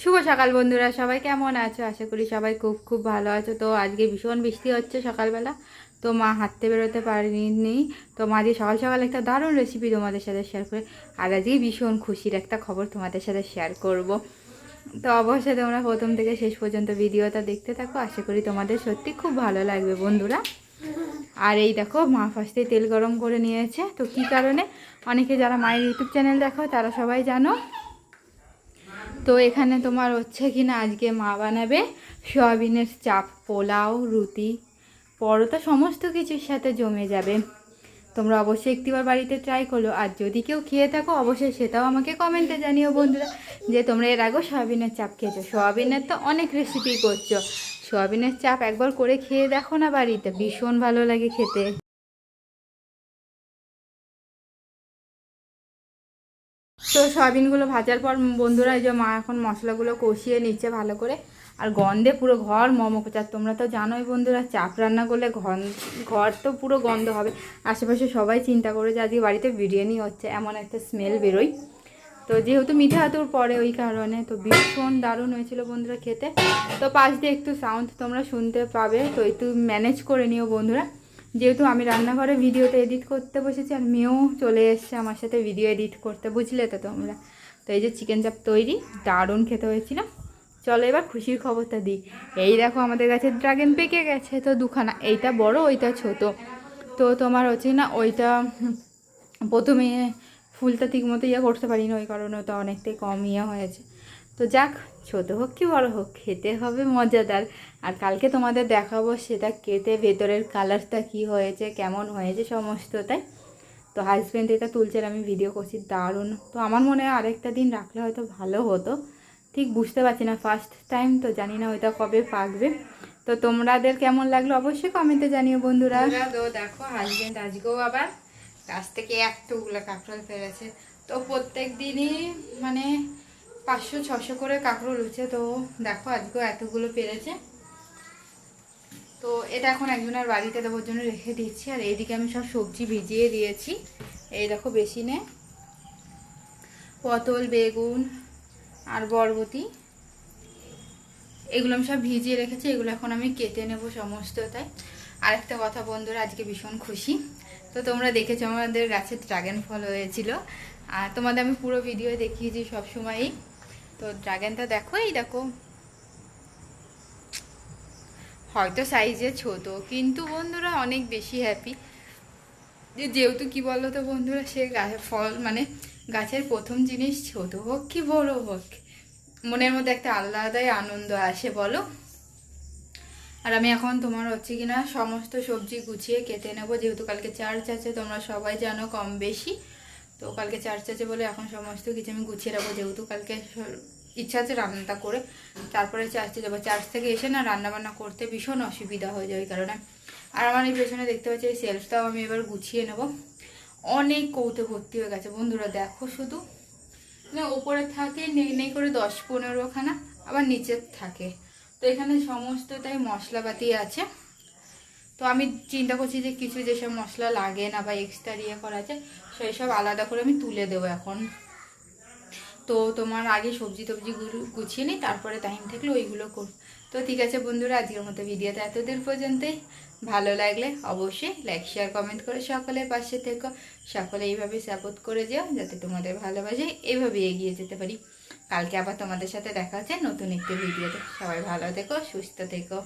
শুভ সকাল বন্ধুরা, সবাই কেমন আছো? আশা করি সবাই খুব খুব ভালো আছো। তো আজকে ভীষণ বৃষ্টি হচ্ছে সকালবেলা, তো মা হাঁটতে বেরোতে পারিনি তো মা আজকে সকাল সকাল একটা দারুণ রেসিপি তোমাদের সাথে শেয়ার করে, আর আজকে ভীষণ খুশির একটা খবর তোমাদের সাথে শেয়ার করব। তো অবশ্যই তোমরা প্রথম থেকে শেষ পর্যন্ত ভিডিওটা দেখতে থাকো, আশা করি তোমাদের সত্যি খুব ভালো লাগবে বন্ধুরা। আর এই দেখো, মা ফার্স্টে তেল গরম করে নিয়েছে। তো কি কারণে? অনেকে যারা মায়ের ইউটিউব চ্যানেল দেখো, তারা সবাই জানো তো এখানে তোমার হচ্ছে কি না আজকে মা বানাবে সয়াবিনের চাপ, পোলাও, রুটি, পরোটা, সমস্ত কিছুর সাথে জমে যাবে। তোমরা অবশ্যই একটিবার বাড়িতে ট্রাই করো, আর যদি কেউ খেয়ে থাকো, অবশ্যই সেটাও আমাকে কমেন্টে জানিও বন্ধুরা, যে তোমরা এর আগেও সয়াবিনের চাপ খেয়েছো। সয়াবিনের তো অনেক রেসিপি করছ। সয়াবিনের চাপ একবার করে খেয়ে দেখো না বাড়িতে, ভীষণ ভালো লাগে খেতে। তো সয়াবিনগুলো ভাজার পর বন্ধুরা এই যে মা এখন মশলাগুলো কষিয়ে নিচ্ছে ভালো করে। আর গন্ধে পুরো ঘর মমকোচার। তোমরা তো জানোই বন্ধুরা, চাপ রান্না করলে ঘন ঘর তো পুরো গন্ধ হবে। আশেপাশে সবাই চিন্তা করে যে আজকে বাড়িতে বিরিয়ানি হচ্ছে, এমন একটা স্মেল বেরোয়। তো যেহেতু মিঠে হাতুর পরে ওই কারণে, তো ভীষণ দারুণ হয়েছিল বন্ধুরা খেতে। তো পাশ দিয়ে একটু সাউন্ড তোমরা শুনতে পাবে, তো একটু ম্যানেজ করে নিও বন্ধুরা। যেহেতু আমি রান্নাঘরে ভিডিওতে এডিট করতে বসেছি আর মেয়েও চলে এসছে আমার সাথে ভিডিও এডিট করতে, বুঝলে তো তোমরা? তো এই যে চিকেন চাপ তৈরি, দারুণ খেতে হয়েছিল। চলো এবার খুশির খবরটা দিই। এই দেখো আমাদের গাছে ড্রাগন পেকে গেছে তো দুখানা, এইটা বড়, ওইটা ছোট। তো তোমার হচ্ছে না, ওইটা প্রথমে ফুলটা ঠিক মতো ইয়ে করতে পারিনি, ওই কারণে ওটা অনেকটাই কম ইয়ে হয়েছে। তো যাক, ছোটো হোক কি বড় হোক, খেতে হবে মজাদার। আর কালকে তোমাদের দেখাবো সেটা কেটে ভেতরের কালারটা কি হয়েছে, কেমন হয়েছে সমস্তটাই তো হাজব্যান্ড এটা তুলছে আর আমি ভিডিও করছি, দারুণ। তো আমার মনে হয় আরেকটা দিন রাখলে হয়তো ভালো হতো। ঠিক বুঝতে পারছি না ফার্স্ট টাইম তো জানি না ওইটা কবে পাকবে। তো তোমাদের কেমন লাগল অবশ্যই কমেন্টে জানিও বন্ধুরা। তো দেখো হাজব্যান্ড আজকেও আবার গাছ থেকে একটুগুলো কাঁকরোল ফেলেছে। তো প্রত্যেক দিনই মানে পাঁচশো, ছশো করে কাঁকরোল উঠছে তো দেখো আজকেও এতগুলো পেরেছে। তো এটা এখন একজনের বাড়িতে দেওয়ার জন্য রেখে দিচ্ছি। আর এইদিকে আমি সব সবজি ভিজিয়ে দিয়েছি। এই দেখো বেসিনে। পটল, বেগুন আর বরবটি। এগুলো আমি সব ভিজিয়ে রেখেছি। এগুলো এখন আমি কেটে নেব সমস্তটাই। আরেকটা কথা বন্ধুরা, আজকে ভীষণ খুশি। তো তোমরা দেখেছ আমাদের গাছে ড্রাগন ফল হয়েছিল। আর তোমাদের আমি পুরো ভিডিও দেখিয়েছি সবসময়ই। তো ড্রাগনটা দেখো, এই দেখো। হয়তো সাইজে ছোট, কিন্তু বন্ধুরা অনেক বেশি হ্যাপি যে যেহেতু কি বলো তো বন্ধুরা, সে গাছের ফল মানে গাছের প্রথম জিনিস ছোট হোক কি বড় হোক, মনের মধ্যে একটা আলাদাই আনন্দ আসে, বলো। আর আমি এখন তোমার হচ্ছে কিনা সমস্ত সবজি গুছিয়ে কেটে নেব, যেহেতু কালকে চার্চ আছে, তোমরা সবাই জানো কম বেশি। তো কালকে চার্চ আছে বলে এখন সমস্ত কিছু আমি গুছিয়ে রাখব, যেহেতু কালকে ইচ্ছা আছে রান্নাটা করে। তারপরে চার্চে যাব চার্চ থেকে এসে না রান্না বান্না করতে ভীষণ অসুবিধা হয়ে যায় ওই কারণে। আর আমার এই পেছনে দেখতে পাচ্ছি এই সেলফটাও আমি এবার গুছিয়ে নেব। অনেক কৌতে ভর্তি হয়ে গেছে। বন্ধুরা, দেখো শুধু। মানে ওপরে থাকে নেই নেই করে দশ পনেরোখানা আবার নিচে থাকে। তো এখানে সমস্তটাই মশলাপাতি আছে। তো আমি চিন্তা করছি যে কিছু যেসব মশলা লাগে না বা এক্সট্রা ইয়ে করা আছে সেই সব আলাদা করে আমি তুলে দেবো এখন। তো তোমার আগে সবজি টবজি গুছিয়ে নিই, তারপরে টাইম থাকলে ওইগুলো কর তো ঠিক আছে বন্ধুরা, আজকের মতো ভিডিওটা এতদূর পর্যন্তই। ভালো লাগলে অবশ্যই লাইক শেয়ার কমেন্ট করে সকলের পাশে থেকো। সকলে এইভাবে সাপোর্ট করে যাও, যাতে তোমাদের ভালোবাসে এইভাবে এগিয়ে যেতে পারি। কালকে আবার তোমাদের সাথে দেখা হচ্ছে নতুন একটি ভিডিওতে। সবাই ভালো থেকো, সুস্থ থেকো।